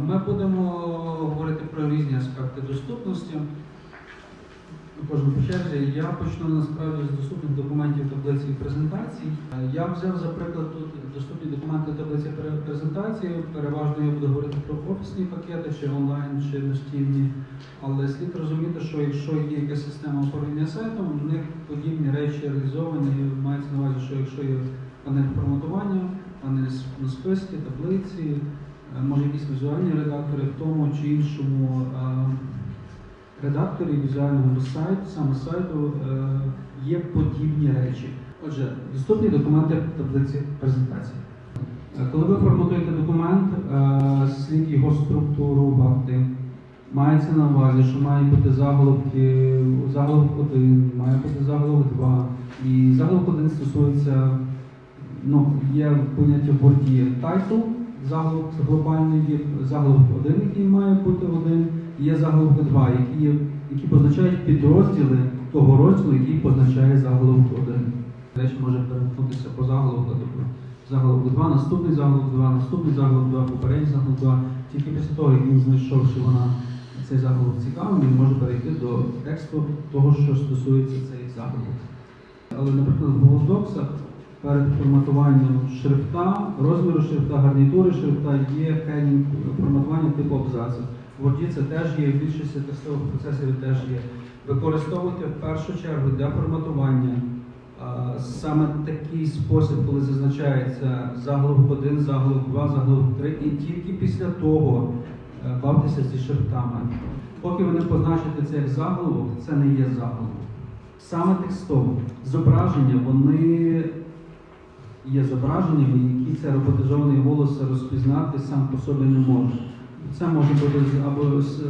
Ми будемо говорити про різні аспекти доступності. Кожен по черзі. Я почну насправді з доступних документів таблиці і презентацій. Я взяв за приклад тут доступні документи таблиці презентації. Переважно я буду говорити про офісні пакети, чи онлайн, чи настільні. Але слід розуміти, що якщо є якась система управління сайтом, в них подібні речі реалізовані. Мається на увазі, що якщо є панель форматування, панель ну, списки, таблиці, може якісь візуальні редактори в тому чи іншому редакторі візуального сайту, саме сайту, е, є подібні речі. Отже, доступні документи в таблиці презентації. Е, Коли ви форматуєте документ, е, слід його структурувати. Мається на увазі, що мають бути заголовки, заголовок 1, має бути заголовок 2. І заголовок 1 стосується, ну, є поняття в борді заголовок глобальний, є заголовок 1, який має бути один, є заголовок 2, які, які позначають підрозділи того розділу, який позначає заголовок 1. Речі може перемкнутися по заголовку, заголовок 2, наступний заголовок 2, наступний заголовок 2, попередній заголовок 2. Тільки після того, як він знайшов, що вона цей заголовок цікавий, він може перейти до тексту того, що стосується цей заголовок. Але, наприклад, в Docs перед форматуванням шрифта, розміру шрифта, гарнітури шрифта є хедінг форматування типу абзацу. В Word це теж є, в більшості текстових процесорів теж є. Використовувати в першу чергу для форматування саме такий спосіб, коли зазначається заголовок 1, заголовок 2, заголовок 3, і тільки після того е, бавтеся зі шрифтами. Поки ви не позначите це як заголовок, це не є заголовок. Саме текстово. Зображення, вони є зображеннями, які це роботизований голос розпізнати сам по собі не може. Це може бути або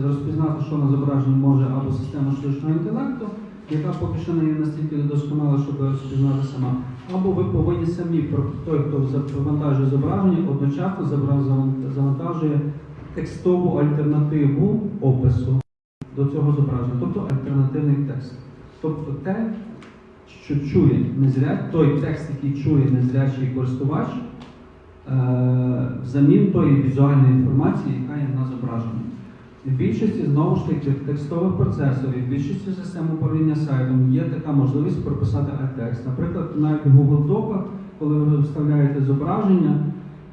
розпізнати, що на зображенні може, або система штучного інтелекту, яка поки що не є настільки досконала, щоб розпізнати сама. Або ви повинні самі, той, хто завантажує зображення, одночасно завантажує текстову альтернативу опису до цього зображення, тобто альтернативний текст. Тобто те, що чує незря, той текст, який чує незрячий користувач, е, взамін тої візуальної інформації, яка є на зображенні. В більшості знову ж таки текстових процесорів, в більшості систем управління сайтом є така можливість прописати alt-текст. Наприклад, навіть в Google Docs, коли ви вставляєте зображення,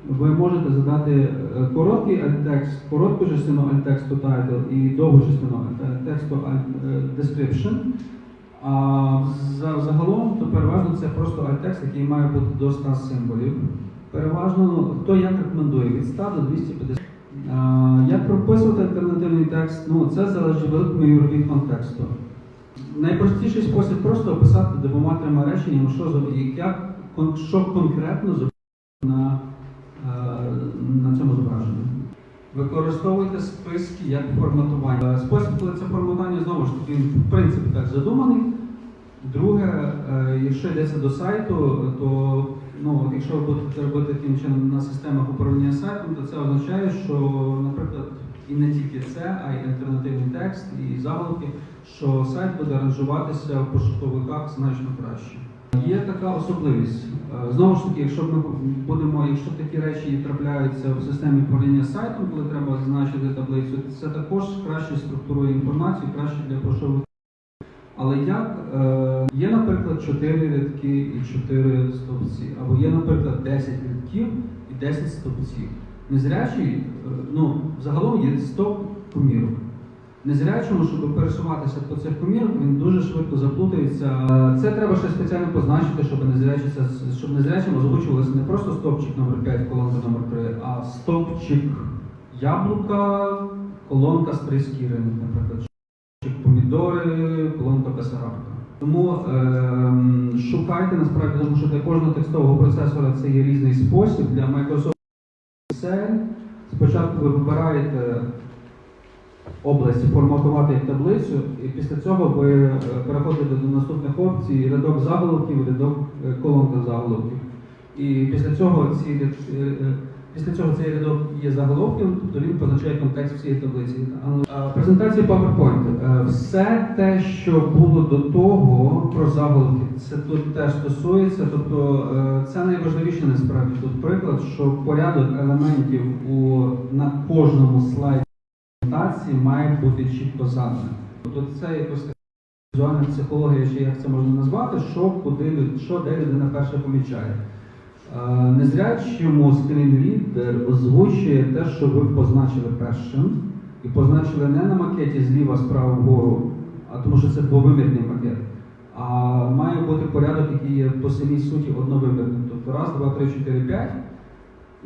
ви можете задати е, короткий alt-текст, коротку частину alt-тексту title і довгу частину alt-тексту alt- е, description. А загалом, то переважно це просто alt-текст, який має бути до 100 символів. Переважно, ну, хто як рекомендує, від 100 до 250. А, як прописувати альтернативний текст? Ну, це залежить великою мірою від контексту. Найпростіший спосіб просто описати двома-трьома реченнями, що, що конкретно на, е, на цьому зображенні. Використовуйте списки як форматування. Е, Спосіб, це форматування, знову ж таки, він, в принципі так задуманий. Друге, е, якщо йдеться до сайту, то ну, якщо ви будете робити таким чином на системах управління сайтом, то це означає, що, наприклад, і не тільки це, а й альтернативний текст, і заголовки, що сайт буде аранжуватися в пошуковиках значно краще. Є така особливість. Е, Знову ж таки, якщо ми будемо, якщо такі речі трапляються в системі управління сайтом, коли треба зазначити таблицю, це також краще структурує інформацію, краще для пошуковиків. Але як е, є, наприклад, 4 рядки і 4 стовпці, або є, наприклад, 10 рядків і 10 стовпців. Незрячий, е, ну, загалом є 100 помірок. Незрячому, щоб пересуватися по цих помірок, він дуже швидко заплутається. Е, Це треба ще спеціально позначити, щоб незрячі, це- щоб незрячим озвучувалося не просто стовпчик номер 5, колонка номер 3, а стовпчик яблука, колонка три скіри, наприклад помідори, колонка Бесарабка. Тому ем, шукайте насправді, тому що для кожного текстового процесора це є різний спосіб. Для Microsoft Excel спочатку ви вибираєте область форматувати таблицю, і після цього ви е, переходите до наступних опцій рядок заголовків, рядок е, колонка заголовків. І після цього ці е, Після цього цей рядок є заголовком, тобто він позначає контекст всієї таблиці. Презентація PowerPoint. Все те, що було до того про заголовки, це тут теж стосується. Тобто це найважливіше насправді тут приклад, що порядок елементів у на кожному слайді презентації має бути чітко заданий. Тобто це якось така візуальна психологія, чи як це можна назвати, що куди що де людина перше помічає. Е, Незрячому скрінрідер озвучує те, що ви позначили першим, і позначили не на макеті зліва, справа вгору, а тому що це двовимірний макет. А має бути порядок, який є по самій суті одновимірним. Тобто раз, два, три, чотири, п'ять.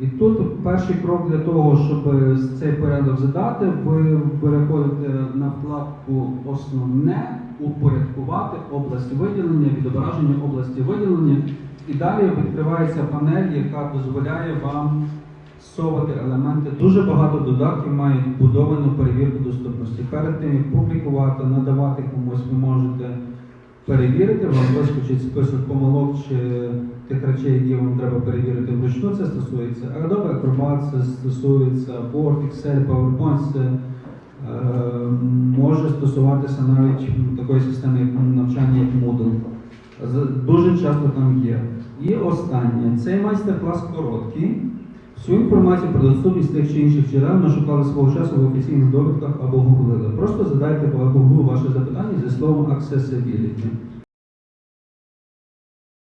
І тут перший крок для того, щоб цей порядок задати, ви переходите на вкладку Основне, упорядкувати область виділення, відображення області виділення. І далі відкривається панель, яка дозволяє вам совати елементи. Дуже багато додатків мають вбудовану перевірку доступності. Перед тим як публікувати, надавати комусь, ви можете перевірити, вам вискочить список помилок чи тих речей, які вам треба перевірити вручну. Це стосується Adobe Acrobat, це стосується Word, Excel, PowerPoint, це е, може стосуватися навіть такої системи навчання, як Moodle. Дуже часто там є. І останнє. Цей майстер-клас короткий. Всю інформацію про доступність тих чи інших джерел ми шукали свого часу в офіційних довідках або гуглили. Просто задайте по Google ваше запитання зі словом accessibility.